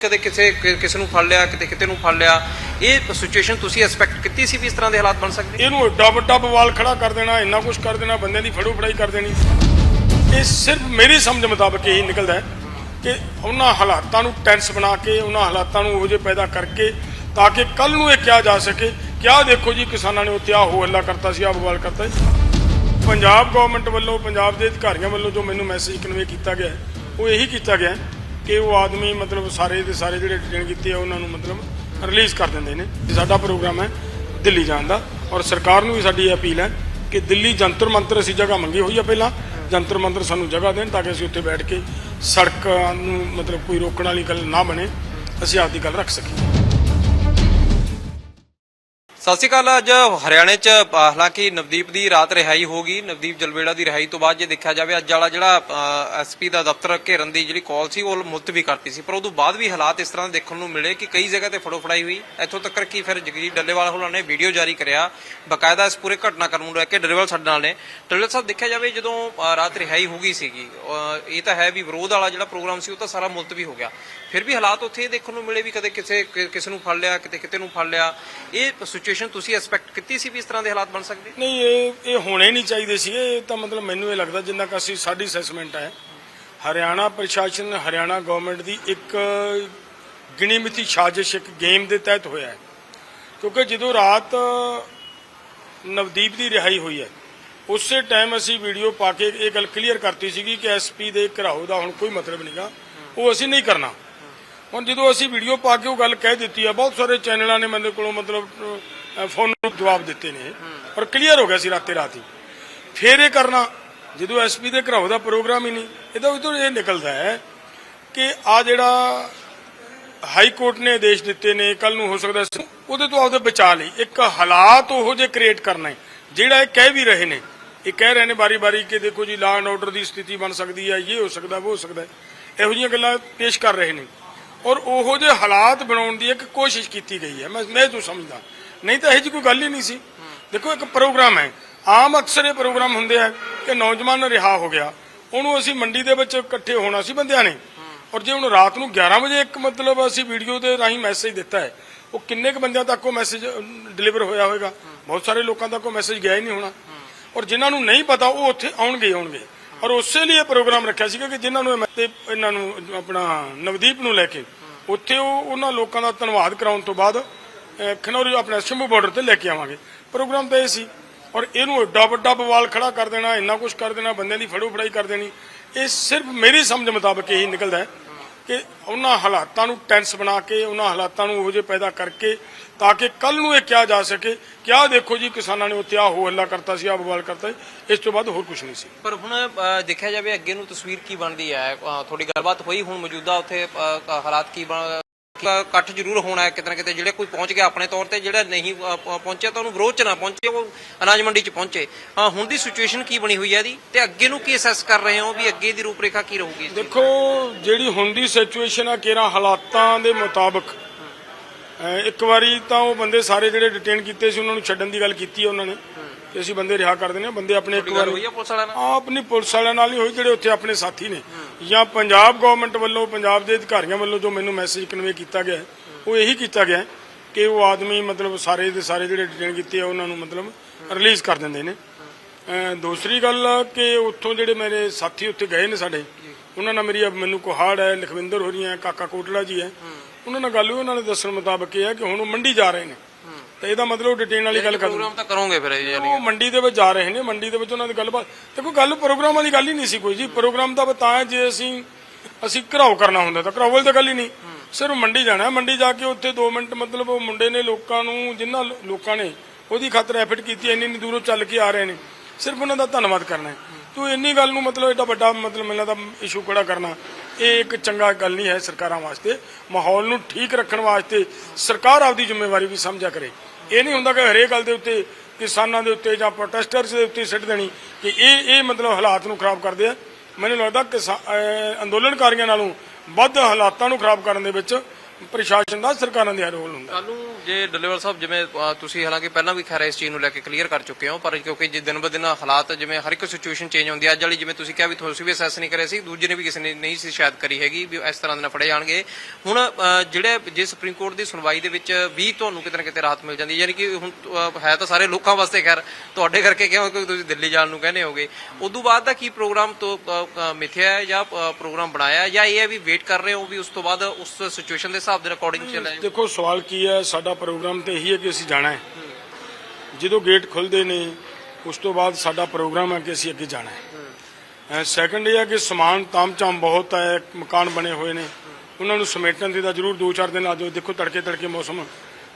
ਕਦੇ ਕਿਸੇ ਕਿਸੇ ਨੂੰ ਫੜ ਲਿਆ ਕਿਤੇ ਕਿਤੇ ਨੂੰ ਫੜ ਲਿਆ। ਇਹ ਸਿਚੁਏਸ਼ਨ ਤੁਸੀਂ ਐਕਸਪੈਕਟ ਕੀਤੀ ਸੀ ਵੀ ਇਸ ਤਰ੍ਹਾਂ ਦੇ ਹਾਲਾਤ ਬਣ ਸਕਦੇ? ਇਹਨੂੰ ਏਡਾ ਵੱਡਾ ਬਵਾਲ ਖੜਾ ਕਰ ਦੇਣਾ, ਇੰਨਾ ਕੁਝ ਕਰ ਦੇਣਾ, ਬੰਦਿਆਂ ਦੀ ਫੜੋ ਫੜਾਈ ਕਰ ਦੇਣੀ। ਇਹ ਸਿਰਫ ਮੇਰੀ ਸਮਝ ਮੁਤਾਬਕ ਇਹੀ ਨਿਕਲਦਾ ਹੈ ਕਿ ਉਹਨਾਂ ਹਾਲਾਤਾਂ ਨੂੰ ਟੈਂਸ ਬਣਾ ਕੇ, ਉਹਨਾਂ ਹਾਲਾਤਾਂ ਨੂੰ ਉਹੋ ਜਿਹੇ ਪੈਦਾ ਕਰਕੇ ਤਾਂ ਕਿ ਕੱਲ ਨੂੰ ਇਹ ਕਿਹਾ ਜਾ ਸਕੇ ਕਿ ਆਹ ਦੇਖੋ ਜੀ, ਕਿਸਾਨਾਂ ਨੇ ਉੱਥੇ ਆਹ ਹੋ ਹੱਲਾ ਕਰਤਾ ਸੀ, ਆਹ ਬਵਾਲ ਕਰਤਾ ਸੀ ਪੰਜਾਬ ਗਵਰਨਮੈਂਟ ਵੱਲੋਂ, ਪੰਜਾਬ ਦੇ ਅਧਿਕਾਰੀਆਂ ਵੱਲੋਂ ਜੋ ਮੈਨੂੰ ਮੈਸੇਜ ਕਨਵੇ ਕੀਤਾ ਗਿਆ ਉਹ ਇਹੀ ਕੀਤਾ ਗਿਆ ਕਿ ਉਹ ਆਦਮੀ ਮਤਲਬ ਸਾਰੇ ਦੇ ਸਾਰੇ ਜਿਹੜੇ ਡਿਟੇਨ ਕੀਤੇ ਆ, ਉਹਨਾਂ ਨੂੰ ਮਤਲਬ ਰਿਲੀਜ਼ ਕਰ ਦਿੰਦੇ ਨੇ। ਤੇ ਸਾਡਾ ਪ੍ਰੋਗਰਾਮ ਹੈ ਦਿੱਲੀ ਜਾਣ ਦਾ ਔਰ ਸਰਕਾਰ ਨੂੰ ਵੀ ਸਾਡੀ ਇਹ ਅਪੀਲ ਹੈ ਕਿ ਦਿੱਲੀ ਜੰਤਰ ਮੰਤਰ ਅਸੀਂ ਜਗ੍ਹਾ ਮੰਗੀ ਹੋਈ ਆ ਪਹਿਲਾਂ। ਜੰਤਰ ਮੰਤਰ ਸਾਨੂੰ ਜਗ੍ਹਾ ਦੇਣ ਤਾਂ ਕਿ ਅਸੀਂ ਉੱਥੇ ਬੈਠ ਕੇ ਸੜਕਾਂ ਨੂੰ ਮਤਲਬ ਕੋਈ ਰੋਕਣ ਵਾਲੀ ਗੱਲ ਨਾ ਬਣੇ। ਅਸੀਂ ਆਪਦੀ ਗੱਲ ਰੱਖ ਸਕੀਏ। ਸਤਿ ਸ਼੍ਰੀ ਅਕਾਲ, ਅੱਜ ਹਰਿਆਣੇ 'ਚ, ਹਾਲਾਂਕਿ ਨਵਦੀਪ ਦੀ ਰਾਤ ਰਿਹਾਈ ਹੋ ਗਈ, ਨਵਦੀਪ ਜਲਵੇੜਾ ਦੀ ਰਿਹਾਈ ਤੋਂ ਬਾਅਦ ਜੇ ਦੇਖਿਆ ਜਾਵੇ, ਅੱਜ ਵਾਲਾ ਜਿਹੜਾ ਐਸਪੀ ਦਾ ਦਫ਼ਤਰ ਘੇਰਨ ਦੀ ਜਿਹੜੀ ਕਾਲ ਸੀ, ਉਹ ਮੁਲਤਵੀ ਕਰਤੀ ਸੀ। ਪਰ ਉਦੋਂ ਬਾਅਦ ਵੀ ਹਾਲਾਤ ਇਸ ਤਰ੍ਹਾਂ ਦੇਖਣ ਨੂੰ ਮਿਲੇ ਕਿ ਕਈ ਜਗ੍ਹਾ ਤੇ ਫੜੋ ਫੜਾਈ ਹੋਈ। ਇੱਥੋਂ ਤੱਕ ਕਿ ਫਿਰ ਜਗਜੀਤ ਡੱਲੇਵਾਲ ਹੋਣਾ ਨੇ ਵੀਡੀਓ ਜਾਰੀ ਕਰਿਆ। ਬਕਾਇਦਾ ਇਸ ਪੂਰੇ ਘਟਨਾਕ੍ਰਮ ਨੂੰ ਲੈ ਕੇ ਡੱਲੇਵਾਲ ਸਾਡੇ ਨਾਲ ਨੇ। ਡੱਲੇਵਾਲ ਸਾਹਿਬ, ਦੇਖਿਆ ਜਾਵੇ, ਜਦੋਂ ਰਾਤ ਰਿਹਾਈ ਹੋ ਗਈ ਸੀਗੀ ਇਹ ਤਾਂ ਹੈ ਵੀ ਵਿਰੋਧ ਵਾਲਾ ਜਿਹੜਾ ਪ੍ਰੋਗਰਾਮ ਸੀ, ਉਹ ਤਾਂ ਸਾਰਾ ਮੁਲਤਵੀ ਹੋ ਗਿਆ। ਫਿਰ ਵੀ ਹਾਲਾਤ ਉੱਥੇ ਦੇਖਣ ਨੂੰ ਮਿਲੇ ਵੀ ਕਦੇ ਕਿਸੇ ਕਿਸੇ ਨੂੰ ਫੜ ਲਿਆ, ਕਿਤੇ ਕਿਤੇ ਨੂੰ ਫੜ ਲਿਆ। ਇਹ ਸਿਚੁਏਸ਼ਨ ਤੁਸੀਂ ਐਕਸਪੈਕਟ ਕੀਤੀ ਸੀ ਵੀ ਇਸ ਤਰ੍ਹਾਂ ਦੇ ਹਾਲਾਤ ਬਣ ਸਕਦੇ? ਨਹੀਂ, ਇਹ ਇਹ ਹੋਣੇ ਨਹੀਂ ਚਾਹੀਦੇ ਸੀ। ਇਹ ਤਾਂ ਮਤਲਬ ਮੈਨੂੰ ਇਹ ਲੱਗਦਾ ਜਿੰਨਾ ਕਿ ਅਸੀਂ ਸਾਡੀ ਅਸੈਸਮੈਂਟ ਹੈ, ਹਰਿਆਣਾ ਪ੍ਰਸ਼ਾਸਨ, ਹਰਿਆਣਾ ਗਵਰਨਮੈਂਟ ਦੀ ਇੱਕ ਗਿਣੀ ਮਿੱਥੀ ਸਾਜ਼ਿਸ਼, ਇੱਕ ਗੇਮ ਦੇ ਤਹਿਤ ਹੋਇਆ ਹੈ। ਕਿਉਂਕਿ ਜਦੋਂ ਰਾਤ ਨਵਦੀਪ ਦੀ ਰਿਹਾਈ ਹੋਈ ਹੈ, ਉਸੇ ਟਾਈਮ ਅਸੀਂ ਵੀਡੀਓ ਪਾ ਕੇ ਇਹ ਗੱਲ ਕਲੀਅਰ ਕਰਤੀ ਸੀਗੀ ਕਿ ਐਸਪੀ ਦੇ ਘਰਾਓ ਦਾ ਹੁਣ ਕੋਈ ਮਤਲਬ ਨਹੀਂਗਾ ਉਹ ਅਸੀਂ ਨਹੀਂ ਕਰਨਾ। ਹੁਣ ਜਦੋਂ ਅਸੀਂ ਵੀਡੀਓ ਪਾ ਕੇ ਉਹ ਗੱਲ ਕਹਿ ਦਿੱਤੀ ਆ ਬਹੁਤ ਸਾਰੇ ਚੈਨਲਾਂ ਨੇ ਮੇਰੇ ਕੋਲੋਂ ਮਤਲਬ ਫੋਨ ਨੂੰ ਜਵਾਬ ਦਿੱਤੇ ਨੇ। ਔਰ ਕਲੀਅਰ ਹੋ ਗਿਆ ਸੀ ਰਾਤੇ ਰਾਤੀ ਹੀ। ਫੇਰ ਇਹ ਕਰਨਾ ਜਦੋਂ ਐਸਪੀ ਦੇ ਘਰਾਓ ਦਾ ਪ੍ਰੋਗਰਾਮ ਹੀ ਨਹੀਂ ਇਹਦਾ ਉਦੋਂ ਇਹ ਨਿਕਲਦਾ ਹੈ ਕਿ ਆ ਜਿਹੜਾ ਹਾਈ ਕੋਰਟ ਨੇ ਆਦੇਸ਼ ਦਿੱਤੇ ਨੇ ਕੱਲ ਨੂੰ ਹੋ ਸਕਦਾ ਸੀ, ਉਹਦੇ ਤੋਂ ਆਪਦੇ ਬਚਾ ਲਈ। ਇੱਕ ਹਾਲਾਤ ਉਹੋ ਜਿਹੇ ਕ੍ਰੀਏਟ ਕਰਨਾ ਹੈ ਜਿਹੜਾ ਇਹ ਕਹਿ ਵੀ ਰਹੇ ਨੇ। ਇਹ ਕਹਿ ਰਹੇ ਨੇ ਬਾਰੀ-ਬਾਰੀ ਕਿ ਦੇਖੋ ਜੀ ਲਾਅ ਐਂਡ ਆਰਡਰ ਦੀ ਸਥਿਤੀ ਬਣ ਸਕਦੀ ਹੈ ਇਹ ਹੋ ਸਕਦਾ ਉਹ ਹੋ ਸਕਦਾ ਇਹੋ ਜਿਹੀਆਂ ਗੱਲਾਂ ਪੇਸ਼ ਕਰ ਰਹੇ ਨੇ। ਔਰ ਉਹੋ ਜਿਹੇ ਹਾਲਾਤ ਬਣਾਉਣ ਦੀ ਇੱਕ ਕੋਸ਼ਿਸ਼ ਕੀਤੀ ਗਈ ਹੈ। ਮੈਂ ਮੈਂ ਜੋ ਸਮਝਦਾ। ਨਹੀਂ ਤਾਂ ਇਹ ਜੀ ਕੋਈ ਗੱਲ ਹੀ ਨਹੀਂ ਸੀ। ਦੇਖੋ, ਇੱਕ ਪ੍ਰੋਗਰਾਮ ਹੈ। ਆਮ ਅਕਸਰ ਇਹ ਪ੍ਰੋਗਰਾਮ ਹੁੰਦੇ ਆ ਕਿ ਨੌਜਵਾਨ ਰਿਹਾ ਹੋ ਗਿਆ। ਉਹਨੂੰ ਅਸੀਂ ਮੰਡੀ ਦੇ ਵਿੱਚ ਇਕੱਠੇ ਹੋਣਾ ਸੀ ਬੰਦਿਆਂ ਨੇ। ਔਰ ਜੇ ਹੁਣ ਰਾਤ ਨੂੰ 11 ਵਜੇ ਇੱਕ ਮਤਲਬ ਅਸੀਂ ਵੀਡੀਓ ਦੇ ਰਾਹੀਂ ਮੈਸੇਜ ਦਿੱਤਾ ਹੈ, ਉਹ ਕਿੰਨੇ ਕੁ ਬੰਦਿਆਂ ਤੱਕ ਉਹ ਮੈਸੇਜ ਡਿਲੀਵਰ ਹੋਇਆ ਹੋਵੇਗਾ? ਬਹੁਤ ਸਾਰੇ ਲੋਕਾਂ ਤੱਕ ਉਹ ਮੈਸੇਜ ਗਿਆ ਹੀ ਨਹੀਂ ਹੋਣਾ। ਔਰ ਜਿਨ੍ਹਾਂ ਨੂੰ ਨਹੀਂ ਪਤਾ, ਉਹ ਉੱਥੇ ਆਉਣਗੇ ਆਉਣਗੇ। ਔਰ ਉਸੇ ਲਈ ਇਹ ਪ੍ਰੋਗਰਾਮ ਰੱਖਿਆ ਸੀਗਾ ਕਿ ਜਿਨ੍ਹਾਂ ਨੂੰ ਤੇ ਇਹਨਾਂ ਨੂੰ ਆਪਣਾ ਨਵਦੀਪ ਨੂੰ ਲੈ ਕੇ ਉੱਥੇ ਉਹ ਉਹਨਾਂ ਲੋਕਾਂ ਦਾ ਧੰਨਵਾਦ ਕਰਾਉਣ ਤੋਂ ਬਾਅਦ ਖਨੌਰੀ ਆਪਣਾ ਸ਼ੰਭੂ ਬਾਰਡਰ ਤੇ ਲੈ ਕੇ ਆਵਾਂਗੇ। ਪ੍ਰੋਗਰਾਮ ਤਾਂ ਇਹ ਸੀ। ਔਰ ਇਹਨੂੰ ਏਡਾ ਵੱਡਾ ਬਵਾਲ ਖੜਾ ਕਰ ਦੇਣਾ, ਇੰਨਾ ਕੁਝ ਕਰ ਦੇਣਾ, ਬੰਦਿਆਂ ਦੀ ਫੜੋ ਫੜਾਈ ਕਰ ਦੇਣੀ, ਇਹ ਸਿਰਫ ਮੇਰੀ ਸਮਝ ਮੁਤਾਬਕ ਇਹੀ ਨਿਕਲਦਾ ਹੈ। ਕਿ ਉਹਨਾਂ ਹਾਲਾਤਾਂ ਨੂੰ ਟੈਂਸ ਬਣਾ ਕੇ, ਉਹਨਾਂ ਹਾਲਾਤਾਂ ਨੂੰ ਉਹੋ ਜਿਹੇ ਪੈਦਾ ਕਰਕੇ ਤਾਂ ਕਿ ਕੱਲ ਨੂੰ ਇਹ ਕਿਹਾ ਜਾ ਸਕੇ ਕਿ ਆਹ ਦੇਖੋ ਜੀ ਕਿਸਾਨਾਂ ਨੇ ਉੱਥੇ ਆਹ ਹੋ ਹੱਲਾ ਕਰਤਾ ਸੀ, ਆਹ ਬਵਾਲ ਕਰਤਾ ਸੀ, ਇਸ ਤੋਂ ਬਾਅਦ ਹੋਰ ਕੁਝ ਨਹੀਂ ਸੀ। ਪਰ ਹੁਣ ਦੇਖਿਆ ਜਾਵੇ ਅੱਗੇ ਨੂੰ ਤਸਵੀਰ ਕੀ ਬਣਦੀ ਹੈ? ਤੁਹਾਡੀ ਗੱਲਬਾਤ ਹੋਈ, ਹੁਣ ਮੌਜੂਦਾ ਉੱਥੇ ਹਾਲਾਤ ਕੀ ਬਣ ਇਕੱਠ ਜ਼ਰੂਰ ਹੋਣਾ ਹੈ ਕਿਤੇ ਨਾ ਕਿਤੇ ਜਿਹੜੇ ਕੋਈ ਪਹੁੰਚ ਗਿਆ ਆਪਣੇ ਤੌਰ ਤੇ ਜਿਹੜਾ ਨਹੀਂ ਪਹੁੰਚਿਆ ਤਾਂ ਉਹਨੂੰ ਵਿਰੋਧ ਚ ਨਾ ਪਹੁੰਚੇ ਉਹ ਅਨਾਜ ਮੰਡੀ ਚ ਪਹੁੰਚੇ। ਹੁਣ ਦੀ ਸਿਚੁਏਸ਼ਨ ਕੀ ਬਣੀ ਹੋਈ ਹੈ ਇਹਦੀ? ਤੇ ਅੱਗੇ ਨੂੰ ਕੀ ਅਸੈਸ ਕਰ ਰਹੇ ਹੋ ਵੀ ਅੱਗੇ ਦੀ ਰੂਪਰੇਖਾ ਕੀ ਰਹੂਗੀ ਦੀ? ਦੇਖੋ ਜਿਹੜੀ ਹੁਣ ਦੀ ਸਿਚੁਏਸ਼ਨ ਆ ਕਿਹੜਾ ਹਾਲਾਤਾਂ ਦੇ ਮੁਤਾਬਕ। ਇੱਕ ਵਾਰੀ ਤਾਂ ਉਹ ਬੰਦੇ ਸਾਰੇ ਜਿਹੜੇ ਡਿਟੇਨ ਕੀਤੇ ਸੀ ਉਹਨਾਂ ਨੂੰ ਛੱਡਣ ਦੀ ਗੱਲ ਕੀਤੀ ਉਹਨਾਂ ਨੇ। ਕਿ ਅਸੀਂ ਬੰਦੇ ਰਿਹਾ ਕਰ ਦਿੰਦੇ ਹਾਂ ਬੰਦੇ ਆਪਣੇ ਇੱਕ ਗੱਲ ਵਾਰੀ ਹੋਈ ਹੈ ਪੁਲਿਸ ਵਾਲਿਆਂ ਨਾਲ? ਆ ਆਪਣੀ ਪੁਲਿਸ ਵਾਲਿਆਂ ਨਾਲ ਹੀ ਹੋਈ ਜਿਹੜੇ ਉੱਥੇ ਆਪਣੇ ਸਾਥੀ ਨੇ। ਜਾਂ ਪੰਜਾਬ ਗਵਰਨਮੈਂਟ ਵੱਲੋਂ ਪੰਜਾਬ ਦੇ ਅਧਿਕਾਰੀਆਂ ਵੱਲੋਂ ਜੋ ਮੈਨੂੰ ਮੈਸੇਜ ਕਨਵੇ ਕੀਤਾ ਗਿਆ ਹੈ, ਉਹ ਇਹੀ ਕੀਤਾ ਗਿਆ ਹੈ ਕਿ ਉਹ ਆਦਮੀ ਮਤਲਬ ਸਾਰੇ ਦੇ ਸਾਰੇ ਜਿਹੜੇ ਡਿਟੇਨ ਕੀਤੇ ਆ ਉਹਨਾਂ ਨੂੰ ਮਤਲਬ ਰਿਲੀਜ਼ ਕਰ ਦਿੰਦੇ ਨੇ। ਅਹ ਦੂਸਰੀ ਗੱਲ ਆ ਕਿ ਉੱਥੋਂ ਜਿਹੜੇ ਮੇਰੇ ਸਾਥੀ ਉੱਥੇ ਗਏ ਨੇ ਸਾਡੇ ਉਹਨਾਂ ਨਾਲ ਮੇਰੀ ਮੈਨੂੰ ਕੋਹਾੜ ਹੈ ਲਖਵਿੰਦਰ ਹੋ ਰਹੀਆਂ ਕਾਕਾ ਕੋਟਲਾ ਜੀ ਹੈ। ਉਹਨਾਂ ਨਾਲ ਗੱਲ ਹੋਈ ਉਹਨਾਂ ਨੇ ਦੱਸਣ ਮੁਤਾਬਕ ਇਹ ਹੈ ਕਿ ਹੁਣ ਉਹ ਮੰਡੀ ਜਾ ਰਹੇ ਨੇ। ਤੇ ਇਹਦਾ ਮਤਲਬ ਡਿਟੇਨ ਵਾਲੀ ਗੱਲ ਕਰ ਪ੍ਰੋਗਰਾਮ ਤਾਂ ਕਰੋਗੇ ਫਿਰ ਇਹ ਉਹ ਮੰਡੀ ਦੇ ਵਿੱਚ ਜਾ ਰਹੇ ਨੇ ਮੰਡੀ ਦੇ ਵਿੱਚ ਉਹਨਾਂ ਦੀ ਗੱਲਬਾਤ। ਦੇਖੋ ਗੱਲ ਪ੍ਰੋਗਰਾਮ ਵਾਲੀ ਗੱਲ ਹੀ ਨਹੀਂ ਸੀ ਕੋਈ ਜੀ। ਪ੍ਰੋਗਰਾਮ ਦਾ ਬਤਾ ਹੈ ਜੇ ਅਸੀਂ ਅਸੀਂ ਘਰਾਓ ਕਰਨਾ ਹੁੰਦਾ ਤਾਂ ਘਰਾਓ ਵਾਲੀ ਤਾਂ ਗੱਲ ਹੀ ਨਹੀਂ। ਸਿਰਫ ਮੰਡੀ ਜਾਣਾ। ਮੰਡੀ ਜਾ ਕੇ ਉੱਥੇ 2 ਮਿੰਟ ਮਤਲਬ ਉਹ ਮੁੰਡੇ ਨੇ ਲੋਕਾਂ ਨੂੰ ਜਿਨ੍ਹਾਂ ਲੋਕਾਂ ਨੇ ਉਹਦੀ ਖਾਤਰ ਐਫਰਟ ਕੀਤੀ ਇੰਨੀ ਇੰਨੀ ਦੂਰੋਂ ਚੱਲ ਕੇ ਆ ਰਹੇ ਨੇ। ਸਿਰਫ ਉਹਨਾਂ ਦਾ ਧੰਨਵਾਦ ਕਰਨਾ ਹੈ। ਤੂੰ ਇੰਨੀ ਗੱਲ ਨੂੰ ਮਤਲਬ ਏਡਾ ਵੱਡਾ ਮਤਲਬ ਮੈਨੂੰ ਦਾ ਇਸ਼ੂ ਖੜਾ ਕਰਨਾ? ਇਹ ਇੱਕ ਚੰਗਾ ਗੱਲ ਨਹੀਂ ਹੈ ਸਰਕਾਰਾਂ ਵਾਸਤੇ। ਮਾਹੌਲ ਨੂੰ ਠੀਕ ਰੱਖਣ ਵਾਸਤੇ ਸਰਕਾਰ ਆਪਦੀ ਜ਼ਿੰਮੇਵਾਰੀ ਵੀ ਸਮਝਿਆ ਕਰੇ। ਇਹ ਨਹੀਂ ਹੁੰਦਾ ਕਿ ਹਰੇਕ ਗੱਲ ਦੇ ਉੱਤੇ ਕਿਸਾਨਾਂ ਦੇ ਉੱਤੇ ਜਾਂ ਪ੍ਰੋਟੈਸਟਰਸ ਦੇ ਉੱਤੇ ਸਿੱਟ ਦੇਣੀ ਕਿ ਇਹ ਇਹ ਮਤਲਬ ਹਾਲਾਤ ਨੂੰ ਖਰਾਬ ਕਰਦੇ ਆ। ਮੈਨੂੰ ਲੱਗਦਾ ਕਿ ਅੰਦੋਲਨਕਾਰੀਆਂ ਨਾਲੋਂ ਵੱਧ ਹਾਲਾਤਾਂ ਨੂੰ ਖਰਾਬ ਕਰਨ ਦੇ ਵਿੱਚ ਪ੍ਰਸ਼ਾਸਨ ਦਾ ਸਰਕਾਰਾਂ ਦਾ ਰੋਲ ਹੁੰਦਾ। ਕੱਲ ਨੂੰ ਜੇ ਡੱਲੇਵਾਲ ਸਾਹਿਬ ਜਿਵੇਂ ਅ, ਤੁਸੀਂ ਹਾਲਾਂਕਿ ਪਹਿਲਾਂ ਵੀ ਖੈਰ ਇਸ ਚੀਜ਼ ਨੂੰ ਲੈ ਕੇ ਕਲੀਅਰ ਕਰ ਚੁੱਕੇ ਹੋ ਪਰ ਕਿਉਂਕਿ ਜੇ ਦਿਨ ਬ ਦਿਨ ਹਾਲਾਤ ਜਿਵੇਂ ਹਰ ਇੱਕ ਸਿਚੁਏਸ਼ਨ ਚੇਂਜ ਹੁੰਦੀ ਹੈ ਅੱਜ ਵਾਲੀ ਜਿਵੇਂ ਤੁਸੀਂ ਕਿਹਾ ਵੀ ਤੁਸੀਂ ਵੀ ਅਸੈਸ ਨਹੀਂ ਕਰਿਆ ਸੀ ਦੂਜੇ ਨੇ ਵੀ ਕਿਸੇ ਨੇ ਨਹੀਂ ਸੀ ਸ਼ਾਇਦ ਕਰੀ ਹੈਗੀ ਵੀ ਇਸ ਤਰ੍ਹਾਂ ਦੇ ਨਾਲ ਫੜੇ ਜਾਣਗੇ। ਹੁਣ ਅ, ਜਿਹੜੇ ਜੇ ਸੁਪਰੀਮ ਕੋਰਟ ਦੀ ਸੁਣਵਾਈ ਦੇ ਵਿੱਚ ਵੀ ਤੁਹਾਨੂੰ ਕਿਤੇ ਨਾ ਕਿਤੇ ਰਾਹਤ ਮਿਲ ਜਾਂਦੀ ਹੈ ਯਾਨੀ ਕਿ ਹੁਣ ਅ, ਹੈ ਤਾਂ ਸਾਰੇ ਲੋਕਾਂ ਵਾਸਤੇ ਖੈਰ ਤੁਹਾਡੇ ਕਰਕੇ ਕਿਉਂ ਕਿ ਤੁਸੀਂ ਦਿੱਲੀ ਜਾਣ ਨੂੰ ਕਹਿੰਦੇ ਹੋਗੇ? ਉਦੋਂ ਬਾਅਦ ਦਾ ਕੀ ਪ੍ਰੋਗਰਾਮ ਤੋਂ ਅ, ਅ, ਮਿਥਿਆ ਹੈ ਜਾਂ ਅ, ਪ੍ਰੋਗਰਾਮ ਬਣਾਇਆ ਹੈ ਜਾਂ ਇਹ ਹੈ ਵੀ ਵੇਟ ਕਰ ਰਹੇ ਹੋ ਵੀ ਉਸ ਤੋਂ ਬਾਅਦ ਉਸ ਸਿਚੁਏਸ਼ਨ ਦੇ ਹਿਸਾਬ ਦੇ ਅਕੋਰਡਿੰਗ ਚੱਲਿਆ ਜਾਊ? ਦੇਖੋ, ਸਵਾਲ ਕੀ ਹੈ? ਸਾਡਾ ਪ੍ਰੋਗਰਾਮ ਤੇ ਇਹੀ ਹੈ ਕਿ ਅਸੀਂ ਜਾਣਾ ਹੈ। ਜਦੋਂ ਗੇਟ ਖੁੱਲਦੇ ਨੇ, ਉਸ ਤੋਂ ਬਾਅਦ ਸਾਡਾ ਪ੍ਰੋਗਰਾਮ ਹੈ ਕਿ ਅਸੀਂ ਅੱਗੇ ਜਾਣਾ ਹੈ। ਸੈਕੰਡ ਇਹ ਹੈ ਕਿ ਸਮਾਨ ਤਾਮਝਾਮ ਬਹੁਤ ਹੈ, ਮਕਾਨ ਬਣੇ ਹੋਏ ਨੇ। ਉਹਨਾਂ ਨੂੰ ਸਮੇਟਣ ਦੀ ਤਾਂ ਜ਼ਰੂਰ 2-4 ਦਿਨ ਆ ਜਾਓ। ਦੇਖੋ, ਤੜਕੇ ਤੜਕੇ ਮੌਸਮ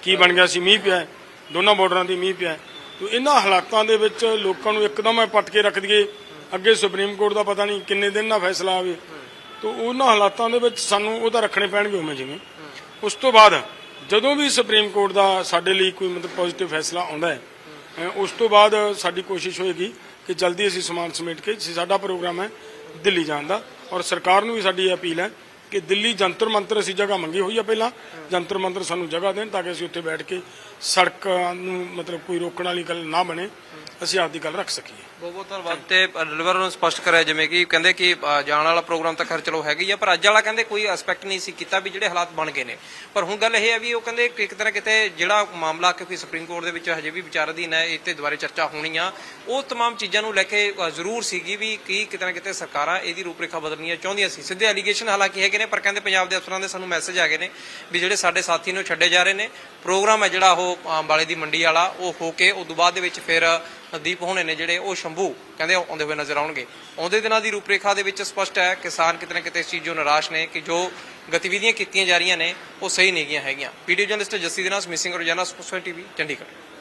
ਕੀ ਬਣ ਗਿਆ ਸੀ। ਮੀਂਹ ਪਿਆ ਦੋਨਾਂ ਬਾਰਡਰਾਂ ਦੀ ਮੀਂਹ ਪਿਆ ਤੋ ਇਹਨਾਂ ਹਾਲਾਤਾਂ ਦੇ ਵਿੱਚ ਲੋਕਾਂ ਨੂੰ ਇੱਕਦਮ ਇਹ ਪੱਟ ਰੱਖ ਦਈਏ। ਅੱਗੇ ਸੁਪਰੀਮ ਕੋਰਟ ਦਾ ਪਤਾ ਨਹੀਂ ਕਿੰਨੇ ਦਿਨ ਦਾ ਫੈਸਲਾ ਆਵੇ। ਤੋ ਉਹਨਾਂ ਹਾਲਾਤਾਂ ਦੇ ਵਿੱਚ ਸਾਨੂੰ ਉਹ ਤਾਂ ਰੱਖਣੇ ਪੈਣਗੇ ਉਵੇਂ ਜਿਵੇਂ। ਉਸ ਤੋਂ ਬਾਅਦ ਜਦੋਂ ਵੀ ਸੁਪਰੀਮ ਕੋਰਟ ਦਾ ਸਾਡੇ ਲਈ ਕੋਈ ਮਤਲਬ ਪੋਜ਼ਿਟਿਵ ਫੈਸਲਾ ਆਉਂਦਾ ਹੈ ਉਸ ਤੋਂ ਬਾਅਦ ਸਾਡੀ ਕੋਸ਼ਿਸ਼ ਹੋਏਗੀ ਕਿ ਜਲਦੀ ਅਸੀਂ ਸਮਾਨ ਸਮੇਟ ਕੇ ਸਾਡਾ ਪ੍ਰੋਗਰਾਮ ਹੈ ਦਿੱਲੀ ਜਾਣ ਦਾ ਔਰ ਸਰਕਾਰ ਨੂੰ ਵੀ ਸਾਡੀ ਇਹ ਅਪੀਲ ਹੈ ਕਿ ਦਿੱਲੀ ਜੰਤਰ ਮੰਤਰ ਅਸੀਂ ਜਗ੍ਹਾ ਮੰਗੀ ਹੋਈ ਆ ਪਹਿਲਾਂ, ਜੰਤਰ ਮੰਤਰ ਸਾਨੂੰ ਜਗ੍ਹਾ ਦੇਣ ਤਾਂ ਕਿ ਅਸੀਂ ਉੱਥੇ ਬੈਠ ਕੇ ਸੜਕ ਨੂੰ ਮਤਲਬ ਕੋਈ ਰੋਕਣ ਵਾਲੀ ਗੱਲ ਨਾ ਬਣੇ, ਅਸੀਂ ਆਪਦੀ ਗੱਲ ਰੱਖ ਸਕੀਏ। ਬਹੁਤ ਬਹੁਤ ਧੰਨਵਾਦ ਤੇ ਡਿਲੀਵਰ ਨੂੰ ਸਪਸ਼ਟ ਕਰਿਆ ਜਿਵੇਂ ਕਿ ਕਹਿੰਦੇ ਕਿ ਜਾਣ ਵਾਲਾ ਪ੍ਰੋਗਰਾਮ ਤਾਂ ਖੈਰ ਚਲੋ ਹੈਗੀ ਆ, ਪਰ ਅੱਜ ਵਾਲਾ ਕਹਿੰਦੇ ਕੋਈ ਐਸਪੈਕਟ ਨਹੀਂ ਸੀ ਕੀਤਾ ਵੀ ਜਿਹੜੇ ਹਾਲਾਤ ਬਣ ਗਏ ਨੇ। ਪਰ ਹੁਣ ਗੱਲ ਇਹ ਹੈ ਵੀ ਉਹ ਕਹਿੰਦੇ ਕਿ ਇੱਕ ਤਰ੍ਹਾਂ ਕਿਤੇ ਜਿਹੜਾ ਮਾਮਲਾ ਕਿਉਂਕਿ ਸੁਪਰੀਮ ਕੋਰਟ ਦੇ ਵਿੱਚ ਹਜੇ ਵੀ ਵਿਚਾਰ ਹੈ ਇਹ ਤੇ ਦੁਬਾਰੇ ਚਰਚਾ ਹੋਣੀ ਆ, ਉਹ ਤਮਾਮ ਚੀਜ਼ਾਂ ਨੂੰ ਲੈ ਕੇ ਜ਼ਰੂਰ ਸੀਗੀ ਵੀ ਕੀ ਕਿਤੇ ਨਾ ਕਿਤੇ ਸਰਕਾਰਾਂ ਇਹਦੀ ਰੂਪਰੇਖਾ ਬਦਲਣੀਆਂ ਚਾਹੁੰਦੀਆਂ ਸੀ। ਸਿੱਧੇ ਅਲੀਗੇਸ਼ਨ ਹਾਲਾਂਕਿ ਹੈਗੇ ਨੇ, ਪਰ ਕਹਿੰਦੇ ਪੰਜਾਬ ਦੇ ਅਫਸਰਾਂ ਦੇ ਸਾਨੂੰ ਮੈਸੇਜ ਆ ਨੇ ਵੀ ਜਿਹੜੇ ਸਾਡੇ ਸਾਥੀ ਨੂੰ ਛੱਡੇ ਜਾ ਰਹੇ ਨੇ। ਪ੍ਰੋਗਰਾਮ ਹੈ ਜਿਹੜਾ ਉਹ ਅੰਬਾਲੇ ਦੀ ਮੰਡੀ ਵਾਲਾ, ਉਹ ਹੋ ਕੇ ਉਸ ਤੋਂ ਬਾਅਦ ਦੇ ਵਿੱਚ ਫਿਰ ਦੀਪ ਹੋਣੇ ਨੇ ਜਿਹੜੇ, ਉਹ ਸ਼ਮੂਲੀਅਤ ਸ਼ੰਭੂ। ਕਹਿੰਦੇ ਆਉਂਦੇ ਹੋਏ ਨਜ਼ਰ ਆਉਣਗੇ। ਆਉਂਦੇ ਦਿਨਾਂ ਦੀ ਰੂਪਰੇਖਾ ਦੇ ਵਿੱਚ ਸਪਸ਼ਟ ਹੈ, ਕਿਸਾਨ ਕਿਤੇ ਨਾ ਕਿਤੇ ਇਸ ਚੀਜ਼ ਤੋਂ ਨਿਰਾਸ਼ ਨੇ ਕਿ ਜੋ ਗਤੀਵਿਧੀਆਂ ਕੀਤੀਆਂ ਜਾ ਰਹੀਆਂ ਨੇ, ਉਹ ਸਹੀ ਨਹੀਂ ਹੈਗੀਆਂ। ਵੀਡੀਓ ਜਰਨਲਿਸਟ ਜੱਸੀ ਦੇ ਨਾਲ ਮਿਸਿੰਗ ਰੋਜ਼ਾਨਾ ਸਪੋਕਸਮੈਨ ਟੀਵੀ, ਚੰਡੀਗੜ੍ਹ।